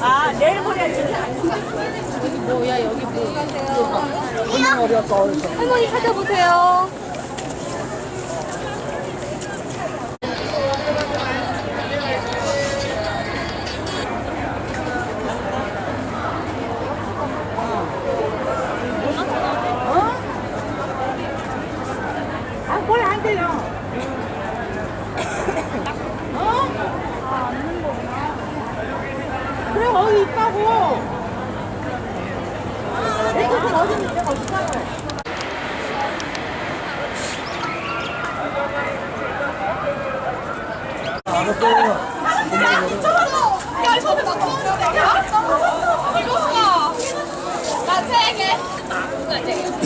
아, 내일 모레 뭐야 여기 뭐. 할머니 찾아보세요. 거기 있다고. 내 것은 어디 있는데, 내가 어디가요? 야 손에 맞췄는데 야? 이거 봐. 나세 개. 내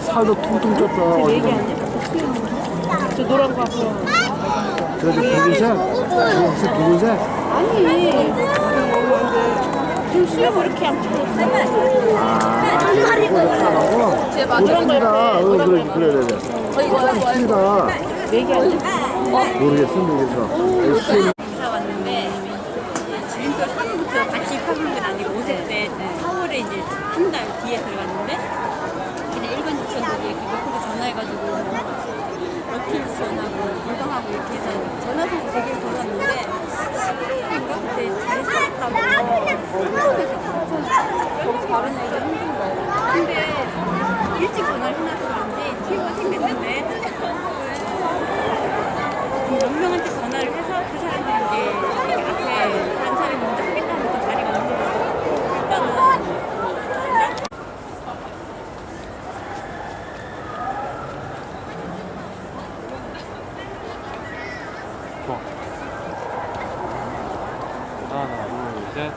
살도 퉁퉁 쪘다. 얘기 아니야? 저 노란 거 앞으로. 저기 붉은색? 무슨 붉은색? 아니. 좀 수염 이렇게 안 어, 제 오, 튀다. 어, 그래, 그래, 그래. 그래. 튀다. 얘기 아니야? 모르겠어, 모르겠어. 씨, 이사 왔는데 지금도 3부터 같이 입학한 건 아니고 5세 때 4월에 이제 한 달 뒤에 들어갔는데 그냥 일반 유치원들이 이렇게 몇 군데 전화해가지고 뭐 어필 지원하고 불강하고 이렇게 해서 전화선거 되게 걸었는데 뭔가 그때 잘 살았다고 거기 바로 내기가 힘든 거예요. 근데 일찍 전화를 해놔서 그런지 티오가 생겼는데 몇 명한테 전화를 해서 그 사람들이 이제 여기 앞에 다른 사람이 먼저 하겠다 하면서 자리가 없는 거예요. 일단은 하나, 둘, 셋.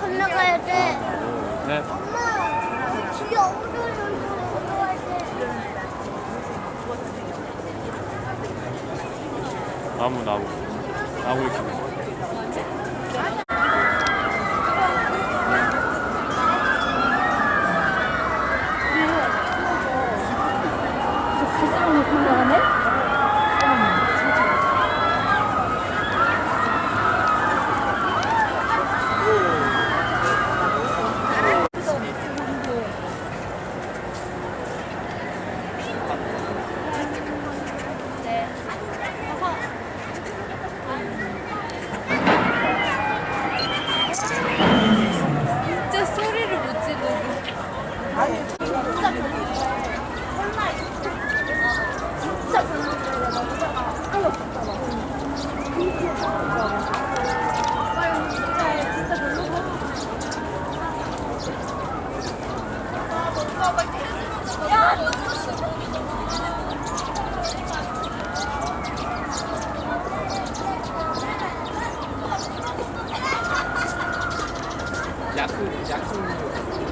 건너가야 돼. 둘, 셋. 엄마, 뒤에 어두운 건너가야 돼. 나무, 나무. 나무 이렇게. 加速加速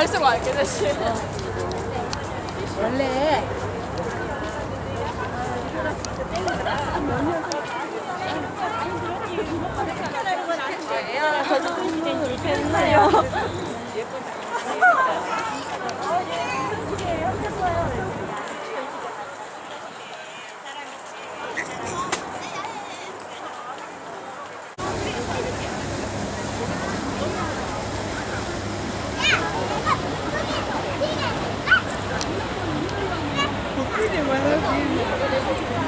갈수록 알게 되지. 원래 네네네. 何?